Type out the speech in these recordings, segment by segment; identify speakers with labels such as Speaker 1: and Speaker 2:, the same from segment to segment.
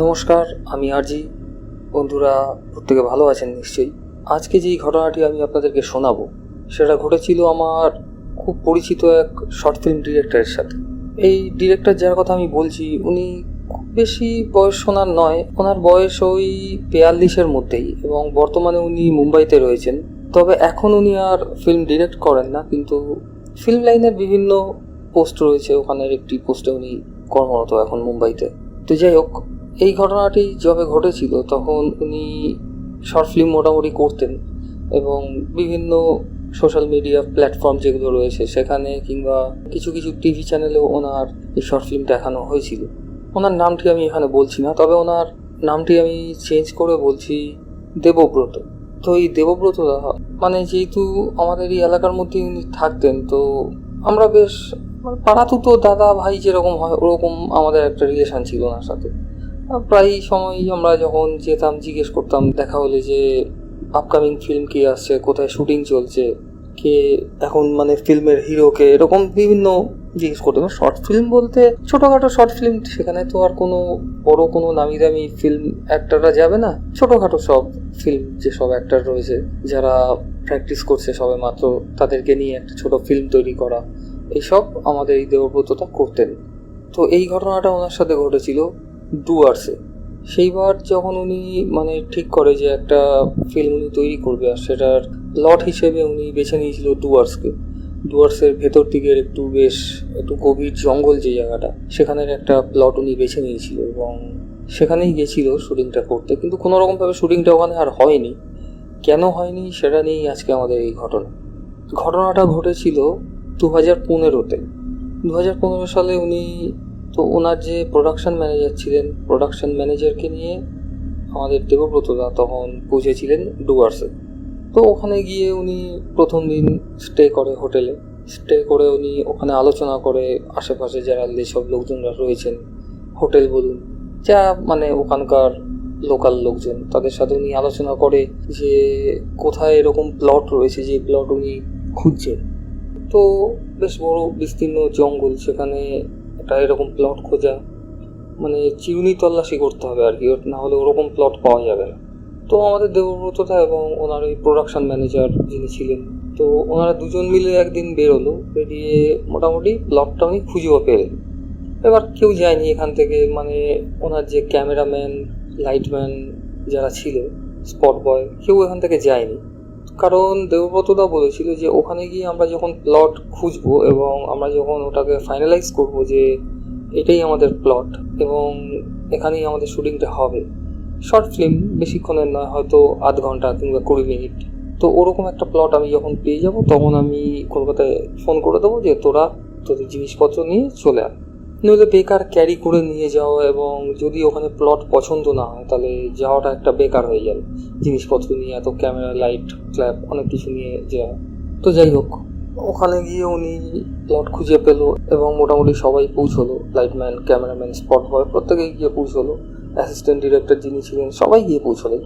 Speaker 1: নমস্কার, আমি আরজি। বন্ধুরা, প্রত্যেকে ভালো আছেন নিশ্চয়ই। আজকে যেই ঘটনাটি আমি আপনাদেরকে শোনাবো, সেটা ঘটেছিল আমার খুব পরিচিত এক শর্ট ফিল্ম ডিরেক্টরের সাথে। এই ডিরেক্টর যার কথা আমি বলছি, উনি খুব বেশি বয়স ওনার নয়, ওনার বয়স ওই বেয়াল্লিশের মধ্যেই এবং বর্তমানে উনি মুম্বাইতে রয়েছেন। তবে এখন উনি আর ফিল্ম ডিরেক্ট করেন না, কিন্তু ফিল্ম লাইনের বিভিন্ন পোস্ট রয়েছে। ওখানের একটি পোস্টে উনি কর্মরত এখন মুম্বাইতে। তো যাই হোক এই ঘটনাটি যবে ঘটেছিল, তখন উনি শর্ট ফিল্ম মোটামুটি করতেন এবং বিভিন্ন সোশ্যাল মিডিয়া প্ল্যাটফর্ম যেগুলো রয়েছে, সেখানে কিংবা কিছু কিছু টিভি চ্যানেলেও ওনার এই শর্ট ফিল্ম দেখানো হয়েছিল। ওনার নামটি আমি এখানে বলছি না, তবে ওনার নামটি আমি চেঞ্জ করে বলছি দেবব্রত। তো এই দেবব্রতদা মানে যেহেতু আমাদের এই এলাকার মধ্যে উনি থাকতেন, তো আমরা বেশ মানে পাড়াতু তো দাদা ভাই যেরকম হয়, ওরকম আমাদের একটা রিলেশান ছিল ওনার সাথে। প্রায় সময়ই আমরা যখন যেতাম, জিজ্ঞেস করতাম, দেখা হলে যে আপকামিং ফিল্ম কি আসছে, কোথায় শুটিং চলছে, কে এখন মানে ফিল্মের হিরোকে এরকম বিভিন্ন জিজ্ঞেস করতাম। শর্ট ফিল্ম বলতে ছোটোখাটো শর্ট ফিল্ম সেখানে তো আর কোনো বড় কোনো নামি দামি ফিল্ম অ্যাক্টাররা যাবে না। ছোটোখাটো সব ফিল্ম যে সব অ্যাক্টার রয়েছে, যারা প্র্যাকটিস করছে সবে মাত্র তাদেরকে নিয়ে একটা ছোট ফিল্ম তৈরি করা। এইসব আমাদের এই দেবব্রতটা করতেন। তো এই ঘটনাটা ওনার সাথে ঘটেছিল। ডুয়ার্সে সেইবার যখন উনি মানে ঠিক করে যে একটা ফিল্ম উনি তৈরি করবে, আর সেটার প্লট হিসেবে উনি বেছে নিয়েছিল ডুয়ার্সকে ডুয়ার্সের ভেতর দিকের একটু বেশ একটু গভীর জঙ্গল যে জায়গাটা, সেখানের একটা প্লট উনি বেছে নিয়েছিল এবং সেখানেই গেছিল শুটিংটা করতে। কিন্তু কোনো রকমভাবে শুটিংটা ওখানে আর হয়নি। কেন হয়নি সেটা নিয়েই আজকে আমাদের এই ঘটনা। ঘটনাটা ঘটেছিল দু হাজার পনেরোতে। দু হাজার পনেরো সালে উনি তো ওনার যে প্রোডাকশন ম্যানেজার ছিলেন প্রোডাকশন ম্যানেজারকে নিয়ে আমাদের দেবব্রতদা তখন পৌঁছেছিলেন ডুয়ার্সে। তো ওখানে গিয়ে উনি প্রথম দিন স্টে করে হোটেলে স্টে করে উনি ওখানে আলোচনা করে আশেপাশে যারা যেসব লোকজনরা রয়েছেন হোটেল বলুন, যা মানে ওখানকার লোকাল লোকজন, তাদের সাথে উনি আলোচনা করে যে কোথায় এরকম প্লট রয়েছে, যে প্লট উনি খুঁজছেন। তো বেশ বড় বিস্তীর্ণ জঙ্গল, সেখানে একটা এরকম প্লট খোঁজা মানে চিরুনি তল্লাশি করতে হবে আর কি না হলে ওরকম প্লট পাওয়া যাবে না। তো আমাদের দেবব্রতদা এবং ওনার ওই প্রোডাকশন ম্যানেজার যিনি ছিলেন, তো ওনারা দুজন মিলে একদিন বেরোলো, বেরিয়ে মোটামুটি প্লটটা উনি খুঁজেও পেলেন। এবার কেউ যায়নি এখান থেকে মানে ওনার যে ক্যামেরাম্যান লাইটম্যান যারা ছিল স্পট বয় কেউ এখান থেকে যায়নি। কারণ দেবব্রতদা বলেছিল যে ওখানে গিয়ে আমরা যখন প্লট খুঁজবো এবং আমরা যখন ওটাকে ফাইনালাইজ করব যে এটাই আমাদের প্লট এবং এখানেই আমাদের শুটিংটা হবে। শর্ট ফিল্ম বেশিক্ষণের নয়, হয়তো আধ ঘণ্টা কিংবা কুড়ি মিনিট। তো ওরকম একটা প্লট আমি যখন পেয়ে যাব, তখন আমি কলকাতায় ফোন করে দেবো যে তোরা তোদের জিনিসপত্র নিয়ে চলে আয়। নইলে বেকার ক্যারি করে নিয়ে যাওয়া এবং যদি ওখানে প্লট পছন্দ না হয়, তাহলে যাওয়াটা একটা বেকার হয়ে যাবে। জিনিসপত্র নিয়ে, এত ক্যামেরা লাইট ক্ল্যাপ অনেক কিছু নিয়ে যাওয়া। তো যাই হোক, ওখানে গিয়ে উনি প্লট খুঁজে পেল এবং মোটামুটি সবাই পৌঁছলো। লাইটম্যান ক্যামেরাম্যান স্পট বয় প্রত্যেকেই গিয়ে পৌঁছলো। অ্যাসিস্ট্যান্ট ডিরেক্টর যিনি ছিলেন, সবাই গিয়ে পৌঁছলেন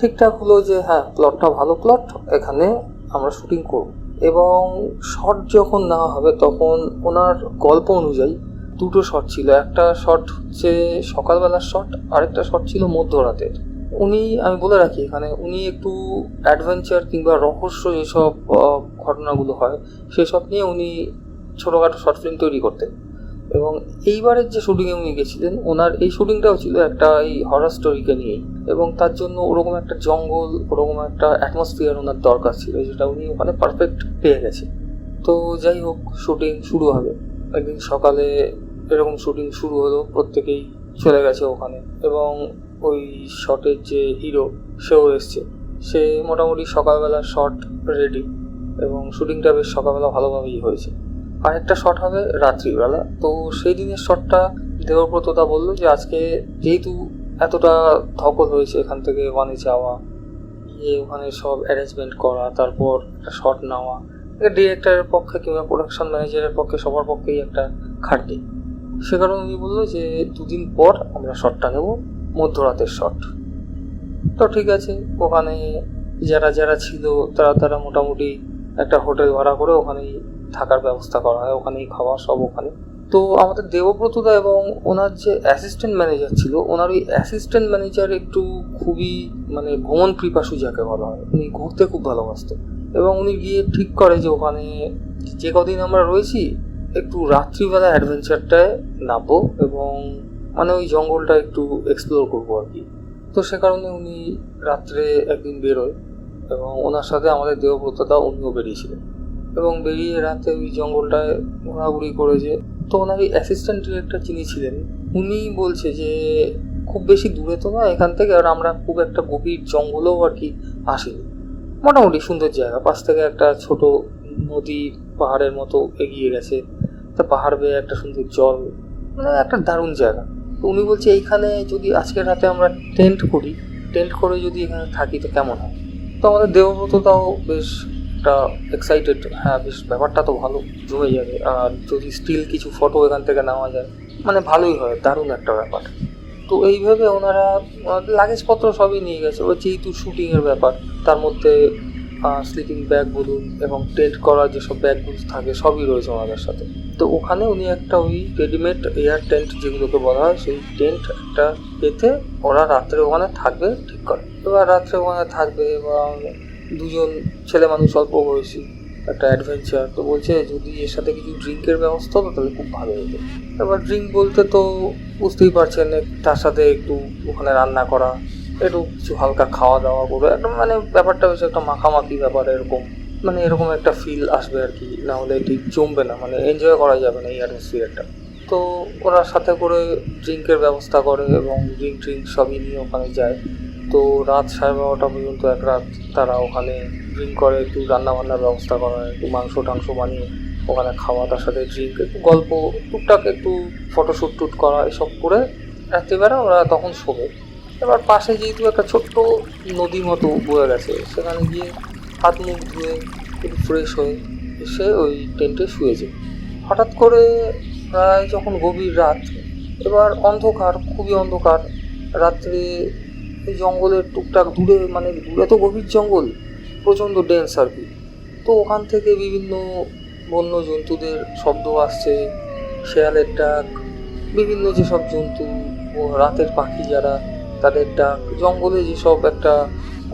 Speaker 1: ঠিকঠাক হলো যে হ্যাঁ প্লটটা ভালো প্লট এখানে আমরা শুটিং করব। এবং শট যখন নেওয়া হবে, তখন ওনার গল্প অনুযায়ী দুটো শট ছিল। একটা শট হচ্ছে সকালবেলার শট আরেকটা শট ছিল মধ্যরাতের। উনি, আমি বলে রাখি এখানে, উনি একটু অ্যাডভেঞ্চার কিংবা রহস্য যেসব ঘটনাগুলো হয়, সেসব নিয়ে উনি ছোটোখাটো শর্ট ফিল্ম তৈরি করতেন। এবং এইবারের যে শুটিংয়ে উনি গেছিলেন, ওনার এই শুটিংটাও ছিল একটা এই হরার স্টোরিকে নিয়েই। এবং তার জন্য ওরকম একটা জঙ্গল, ওরকম একটা অ্যাটমসফিয়ার ওনার দরকার ছিল, যেটা উনি ওখানে পারফেক্ট পেয়ে গেছে তো যাই হোক শুটিং শুরু হবে। একদিন সকালে এরকম শুটিং শুরু হলো, প্রত্যেকেই চলে গেছে ওখানে। এবং ওই শটের যে হিরো সেও এসছে। সে মোটামুটি সকালবেলা শট রেডি এবং শুটিংটা বেশ সকালবেলা ভালোভাবেই হয়েছে। আর একটা শট হবে রাত্রিবেলা। তো সেই দিনের শটটা দেবব্রতদা বলল যে, আজকে যেহেতু এতটা ধকল হয়েছে এখান থেকে ওখানে যাওয়া, গিয়ে ওখানে সব অ্যারেঞ্জমেন্ট করা, তারপর একটা শট নেওয়া ডিরেক্টরের পক্ষে কিংবা প্রোডাকশন ম্যানেজারের পক্ষে, সবার পক্ষেই একটা খাটনি। সে কারণে উনি বলল যে, দুদিন পর আমরা শটটা নেব, মধ্যরাতের শট তো ঠিক আছে, ওখানে যারা যারা ছিল, তারা তারা মোটামুটি একটা হোটেল ভাড়া করে ওখানেই থাকার ব্যবস্থা করা হয়, ওখানেই খাওয়া সব ওখানে। তো আমাদের দেবব্রতদা এবং ওনার যে অ্যাসিস্ট্যান্ট ম্যানেজার ছিল, ওনার ওই অ্যাসিস্ট্যান্ট ম্যানেজার একটু খুবই মানে ভ্রমণ পিপাসু যাকে বলা হয়, উনি ঘুরতে খুব ভালোবাসতেন। এবং উনি গিয়ে ঠিক করে যে ওখানে যে কদিন আমরা রয়েছি একটু রাত্রিবেলা অ্যাডভেঞ্চারটায় নামবো এবং মানে ওই জঙ্গলটা একটু এক্সপ্লোর করব আর কি। তো সে কারণে উনি রাত্রে একদিন বেরোয় এবং ওনার সাথে আমাদের দেবব্রতদা উনিও বেরিয়েছিলেন এবং বেরিয়ে রাতে ওই জঙ্গলটায় ঘোরাঘুরি করে করেছে তো ওনার ওই অ্যাসিস্ট্যান্ট ডিরেক্টর যিনি ছিলেন, উনি বলছে যে, খুব বেশি দূরে তো না এখান থেকে, আর আমরা খুব একটা গভীর জঙ্গলেও আর কি আসিনি। মোটামুটি সুন্দর জায়গা, পাশ থেকে একটা ছোট নদী পাহাড়ের মতো এগিয়ে গেছে। তা পাহাড় বেয়ে একটা সুন্দর জল মানে একটা দারুণ জায়গা। তো উনি বলছে, এইখানে যদি আজকের রাতে আমরা টেন্ট করি টেন্ট করে যদি এখানে থাকি তো কেমন হয়? তো আমাদের দেবব্রতটাও বেশ একটা এক্সাইটেড হ্যাঁ বেশ ব্যাপারটা তো ভালো জমে যাবে। আর যদি স্টিল কিছু ফটো এখান থেকে নেওয়া যায় মানে ভালোই হয়, দারুণ একটা ব্যাপার। তো এইভাবে ওনারা লাগেজপত্র সবই নিয়ে গেছে। ওই যেহেতু শুটিংয়ের ব্যাপার, তার মধ্যে স্লিপিং ব্যাগ বলুন এবং টেন্ট করার যেসব ব্যাগগুলো থাকে, সবই রয়েছে ওনাদের সাথে। তো ওখানে উনি একটা ওই রেডিমেড এয়ার টেন্ট যেগুলোকে বলা হয়, সেই টেন্ট একটা পেতে ওরা রাত্রে ওখানে থাকবে, ঠিক করে। এবার রাত্রে ওখানে থাকবে এবং দুজন ছেলে মানুষ অল্প বয়সী, একটা অ্যাডভেঞ্চার তো বলছে, যদি এর সাথে কিছু ড্রিঙ্কের ব্যবস্থা হতো, তাহলে খুব ভালো হতো। এবার ড্রিঙ্ক বলতে তো বুঝতেই পারছেন, তার সাথে একটু ওখানে রান্না করা একটু কিছু হালকা খাওয়া দাওয়া করে একদম মানে ব্যাপারটা হচ্ছে একটা মাখামাখি ব্যাপার এরকম। মানে এরকম একটা ফিল আসবে আর কি। না হলে ঠিক জমবে না। মানে এনজয় করা যাবে না এই অ্যাটমসফিয়ারটা তো ওরা সাথে করে ড্রিঙ্কের ব্যবস্থা করে এবং ড্রিঙ্ক ট্রিঙ্ক সবই নিয়ে ওখানে যায়। তো রাত সাড়ে বারোটা পর্যন্ত এক রাত তারা ওখানে ড্রিঙ্ক করে, একটু রান্নাবান্নার ব্যবস্থা করা, একটু মাংস টাংস বানিয়ে ওখানে খাওয়া, তার সাথে ড্রিঙ্ক একটু গল্প, টুকটাক একটু ফটোশ্যুট টুট করা, এসব করে রাত্রিবেলা ওরা তখন শোবে। এবার পাশে যেহেতু একটা ছোট্ট নদী মতো বয়ে গেছে, সেখানে গিয়ে হাত মুখ ধুয়ে একটু ফ্রেশ হয়ে এসে ওই টেন্টে শুয়েছে। হঠাৎ করে প্রায় যখন গভীর রাত, এবার অন্ধকার, খুবই অন্ধকার। রাত্রে এই জঙ্গলের টুকটাক দূরে মানে দূরে তো গভীর জঙ্গল, প্রচণ্ড ডেন্স আর কি। তো ওখান থেকে বিভিন্ন বন্য জন্তুদের শব্দ আসছে, শেয়ালের ডাক, বিভিন্ন যেসব জন্তু, ও রাতের পাখি যারা তাদের ডাক জঙ্গলে যেসব একটা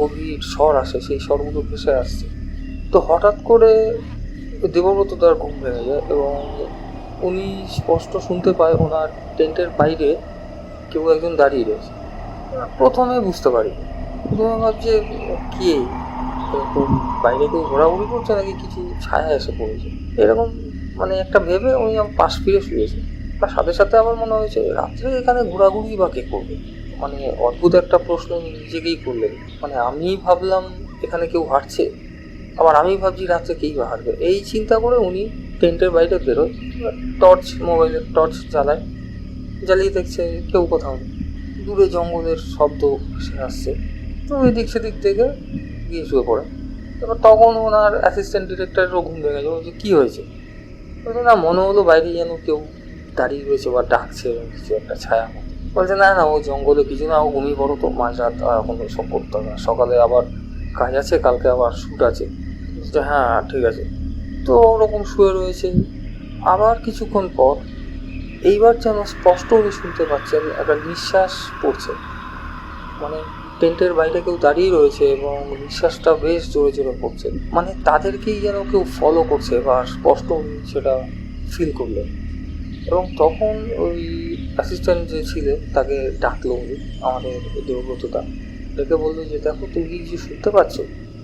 Speaker 1: গভীর স্বর আসে, সেই স্বরগুলো ভেসে আসছে। তো হঠাৎ করে দেবব্রত তার ঘুম ভেঙে যায় এবং উনি স্পষ্ট শুনতে পায় ওনার টেন্টের বাইরে কেউ একজন দাঁড়িয়ে রয়েছে। প্রথমে বুঝতে পারি প্রথমে ভাবছে, কে বাইরে কেউ ঘোরাঘুরি করছে নাকি কিছু ছায়া এসে পড়েছে? এরকম মানে একটা ভেবে উনি পাশ ফিরে শুয়েছে তার সাথে সাথে আমার মনে হয়েছে, রাত্রে এখানে ঘোরাঘুরি বা কে করবে? মানে অদ্ভুত একটা প্রশ্ন নিজেকেই করলেন। মানে আমি ভাবলাম এখানে কেউ হাঁটছে, আবার আমি ভাবছি রাত্রে কেই বা হাঁটবে। এই চিন্তা করে উনি টেন্টের বাইরে বেরোয়, টর্চ, মোবাইলের টর্চ জ্বালায়। জ্বালিয়ে দেখছে কেউ কোথাও দূরে জঙ্গলের শব্দ ভেসে আসছে। তো ওই দিক সেদিক থেকে গিয়ে শুয়ে পড়ে। এবার তখন ওনার অ্যাসিস্ট্যান্ট ডিরেক্টরেরও ঘুম ভেঙে গেছে বলছে কী হয়েছে? না, মনে হলো বাইরে যেন কেউ দাঁড়িয়ে রয়েছে বা ডাকছে কিছু একটা ছায়া বলছে, না না ও জঙ্গলে কিছু না ও ঘুমিয়ে পড়ো তো। মাঝরাত আর এখন সব করতে হবে। না সকালে আবার কাজ আছে, কালকে আবার শ্যুট আছে। বলছে হ্যাঁ ঠিক আছে। তো ওরকম শুয়ে রয়েছে। আবার কিছুক্ষণ পর এইবার যেন স্পষ্ট উনি শুনতে পাচ্ছেন একটা নিঃশ্বাস পড়ছে। মানে টেন্টের বাইরে কেউ দাঁড়িয়ে রয়েছে এবং নিঃশ্বাসটা বেশ জোরে জোরে পড়ছে। মানে তাদেরকেই যেন কেউ ফলো করছে বা স্পষ্ট সেটা ফিল করলেন এবং তখন ওই অ্যাসিস্ট্যান্ট যে ছিলেন তাকে ডাকলো আমাদের দেবব্রতটা ডেকে বলল যে, দেখো, তুমি কি কিছু শুনতে পাচ্ছ?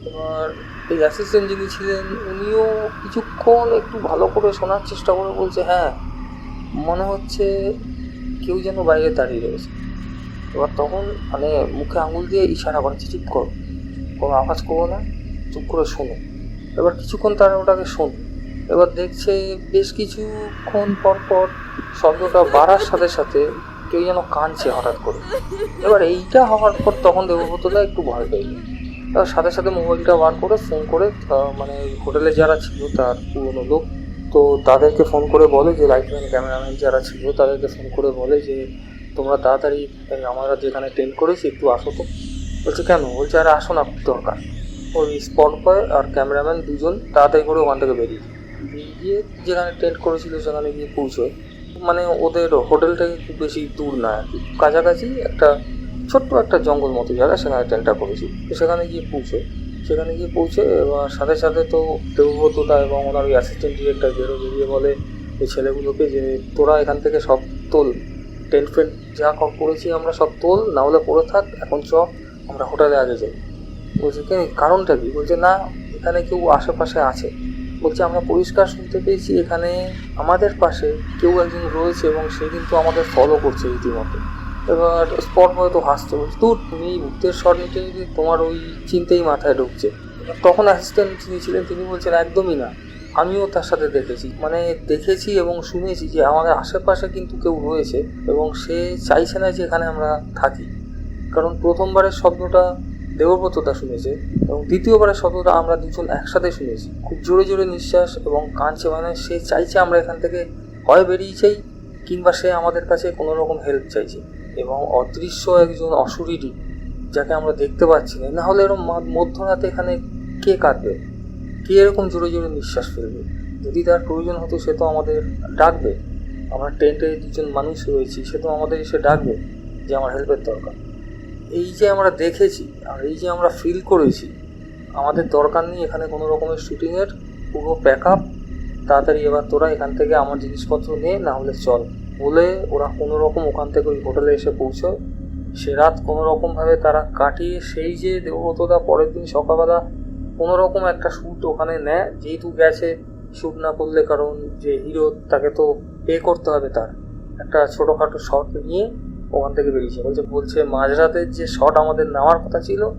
Speaker 1: এবার এই অ্যাসিস্ট্যান্ট যিনি ছিলেন, উনিও কিছুক্ষণ একটু ভালো করে শোনার চেষ্টা করে বলছে হ্যাঁ মনে হচ্ছে কেউ যেন বাইরে দাঁড়িয়ে রয়েছে। এবার তখন মানে মুখে আঙুল দিয়ে ইশারা করছে চুপ করো, কোনো আওয়াজ করব না, চুপ করে শোনো। এবার কিছুক্ষণ তারা ওটাকে শোনো। এবার দেখছে, বেশ কিছুক্ষণ পর পর শব্দটা বাড়ার সাথে সাথে কেউ যেন কাঁদছে হঠাৎ করে। এবার এইটা হওয়ার পর তখন দেবব্রতদা একটু ভয় পেয়ে গেল। তার সাথে সাথে মোবাইলটা বার করে ফোন করে মানে হোটেলে যারা ছিল তার পুরনো লোক, তো তাদেরকে ফোন করে বলে যে লাইটম্যান ক্যামেরাম্যান যারা ছিল তাদেরকে ফোন করে বলে যে, তোমরা তাড়াতাড়ি আমরা যেখানে টেন্ট করেছি, একটু আসো তো। বলছে, কেন? বলছে, আরে, আসো না দরকার। ওই স্পট বয় আর ক্যামেরাম্যান দুজন তাড়াতাড়ি করে ওখান থেকে বেরিয়ে গিয়ে যেখানে টেন্ট করেছিল, সেখানে গিয়ে পৌঁছয়। মানে ওদের হোটেল থেকে খুব বেশি দূর না আর কি। কাছাকাছি একটা ছোট্ট একটা জঙ্গল মতো জায়গা, সেখানে টেন্টটা করেছি। তো সেখানে গিয়ে পৌঁছে, সেখানে গিয়ে পৌঁছে এবার সাথে সাথে তো দেবব্রতদা এবং ওনার ওই অ্যাসিস্ট্যান্ট ডিরেক্টর বেরো, বেরিয়ে বলে ওই ছেলেগুলোকে যে তোরা এখান থেকে সব তোল। টেন্ট ফেন্ট যা করেছি আমরা সব তোল না হলে পড়ে থাক, এখন চ, আমরা হোটেলে আগে যাই। বলছে কি কারণটা কি? বলছে, না, এখানে কেউ আশেপাশে আছে। বলছে, আমরা পরিষ্কার শুনতে পেয়েছি, এখানে আমাদের পাশে কেউ একজন রয়েছে এবং সে কিন্তু আমাদের ফলো করছে রীতিমতো। এবার স্পট হয়তো হাসছে, বলছে তুই তুমি ভূতের নিতে নিতে তোমার ওই চিন্তাই মাথায় ঢুকছে। তখন অ্যাসিস্ট্যান্ট যিনি ছিলেন, তিনি বলছেন, একদমই না, আমিও তার সাথে দেখেছি। মানে দেখেছি এবং শুনেছি যে আমাদের আশেপাশে কিন্তু কেউ রয়েছে এবং সে চাইছে না যে এখানে আমরা থাকি। কারণ প্রথমবারের শব্দটা দেবব্রতদা শুনেছে এবং দ্বিতীয়বারের শব্দটা আমরা দুজন একসাথে শুনেছি। খুব জোরে জোরে নিঃশ্বাস এবং কাঁদছে মানে সে চাইছে আমরা এখান থেকে হয় বেরিয়ে চাই কিংবা সে আমাদের কাছে কোনো রকম হেল্প চাইছে এবং অদৃশ্য একজন অশরীরী যাকে আমরা দেখতে পাচ্ছি না। না হলে এরকম মধ্যরাতে এখানে কে কাঁদবে? কে এরকম জোরে জোরে নিঃশ্বাস ফেলবে? যদি তার প্রয়োজন হতো সে তো আমাদের ডাকবে। আমরা টেন্টে দুজন মানুষ রয়েছি, সে তো আমাদের এসে ডাকবে যে আমার হেল্পের দরকার। এই যে আমরা দেখেছি আর এই যে আমরা ফিল করেছি, আমাদের দরকার নেই এখানে কোনো রকমের শুটিংয়ের পুরো প্যাক আপ তাড়াতাড়ি এবার তোরা এখান থেকে আমার জিনিসপত্র নে, না হলে চল। বলে ওরা কোনো রকম ওখান থেকে ওই হোটেলে এসে পৌঁছয় সে রাত কোনো রকমভাবে তারা কাটিয়ে সেই যে দেবব্রতদা পরের দিন সকালবেলা কোনো রকম একটা শ্যুট ওখানে নেয়, যেহেতু গেছে শ্যুট না করলে কারণ যে হিরো তাকে তো পে করতে হবে তার। একটা ছোটোখাটো শট নিয়ে ওখান থেকে বেরিয়েছে। বলছে বলছে মাঝরাতের যে শট আমাদের নেওয়ার কথা ছিল,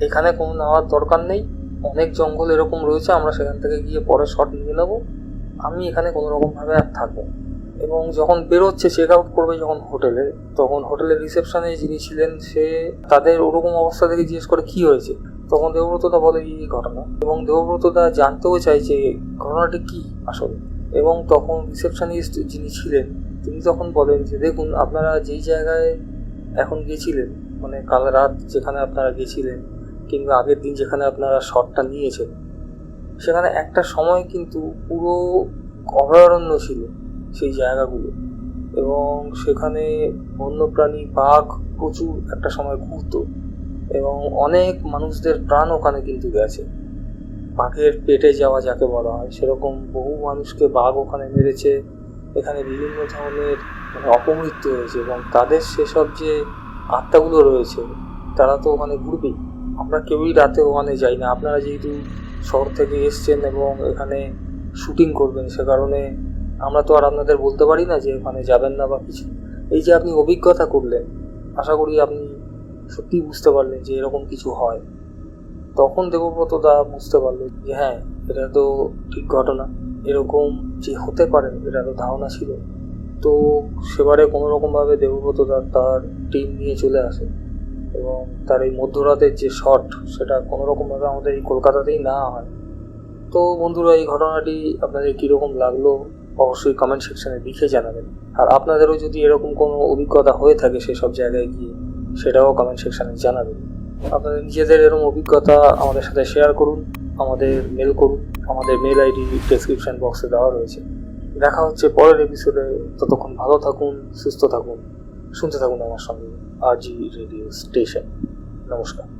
Speaker 1: এখানে কোনো নেওয়ার দরকার নেই। অনেক জঙ্গল এরকম রয়েছে, আমরা সেখান থেকে গিয়ে পরে শট নিয়ে নেব। আমি এখানে কোনো রকমভাবে আর থাকব এবং যখন বেরোচ্ছে চেক আউট করবে যখন হোটেলে, তখন হোটেলের রিসেপশনে যিনি ছিলেন, সে তাদের ওরকম অবস্থা থেকে জিজ্ঞেস করে, কি হয়েছে? তখন দেবব্রতদা বলে, এই ঘটনা। এবং দেবব্রতদা জানতেও চাইছে, ঘটনাটি কি আসলে? এবং তখন রিসেপশনিস্ট যিনি ছিলেন তিনি তখন বলেন যে, দেখুন, আপনারা যেই জায়গায় এখন গেছিলেন মানে কাল রাত যেখানে আপনারা গেছিলেন কিংবা আগের দিন যেখানে আপনারা শটটা নিয়েছেন, সেখানে একটা সময় কিন্তু পুরো অভয়ারণ্য ছিল সেই জায়গাগুলো। এবং সেখানে বন্যপ্রাণী, বাঘ প্রচুর একটা সময় ঘুরতো এবং অনেক মানুষদের প্রাণ ওখানে কিন্তু গেছে। বাঘের পেটে যাওয়া যাকে বলা হয়, সেরকম বহু মানুষকে বাঘ ওখানে মেরেছে। এখানে বিভিন্ন ধরনের মানে অপমৃত্যু হয়েছে এবং তাদের সেসব যে আত্মাগুলো রয়েছে, তারা তো ওখানে ঘুরবেই। আমরা কেউই রাতে ওখানে যাই না। আপনারা যেহেতু শহর থেকে এসছেন এবং এখানে শুটিং করবেন, সে কারণে আমরা তো আর আপনাদের বলতে পারি না যে ওখানে যাবেন না বা কিছু। এই যে আপনি অভিজ্ঞতা করলেন, আশা করি আপনি সত্যিই বুঝতে পারলেন যে এরকম কিছু হয়। তখন দেবব্রত দা বুঝতে পারলেন যে হ্যাঁ এটা তো ঠিক ঘটনা। এরকম যে হতে পারে এটা তো ধারণা ছিল। তো সেবারে কোনো রকমভাবে দেবব্রত তার টিম নিয়ে চলে আসে এবং তার এই মধ্যরাতের যে শট সেটা কোনো রকমভাবে আমাদের এই কলকাতাতেই না হয়। তো বন্ধুরা, এই ঘটনাটি আপনাদের কীরকম লাগল অবশ্যই কমেন্ট সেকশানে লিখে জানাবেন। আর আপনাদেরও যদি এরকম কোনো অভিজ্ঞতা হয়ে থাকে সেসব জায়গায় গিয়ে, সেটাও কমেন্ট সেকশানে জানাবেন। আপনাদের নিজেদের এরকম অভিজ্ঞতা আমাদের সাথে শেয়ার করুন, আমাদের মেল করুন। আমাদের মেল আইডি ডেসক্রিপশন বক্সে দেওয়া রয়েছে। দেখা হচ্ছে পরের এপিসোডে ততক্ষণ ভালো থাকুন, সুস্থ থাকুন, শুনতে থাকুন আমার সঙ্গে আরজি রেডিও স্টেশন। নমস্কার।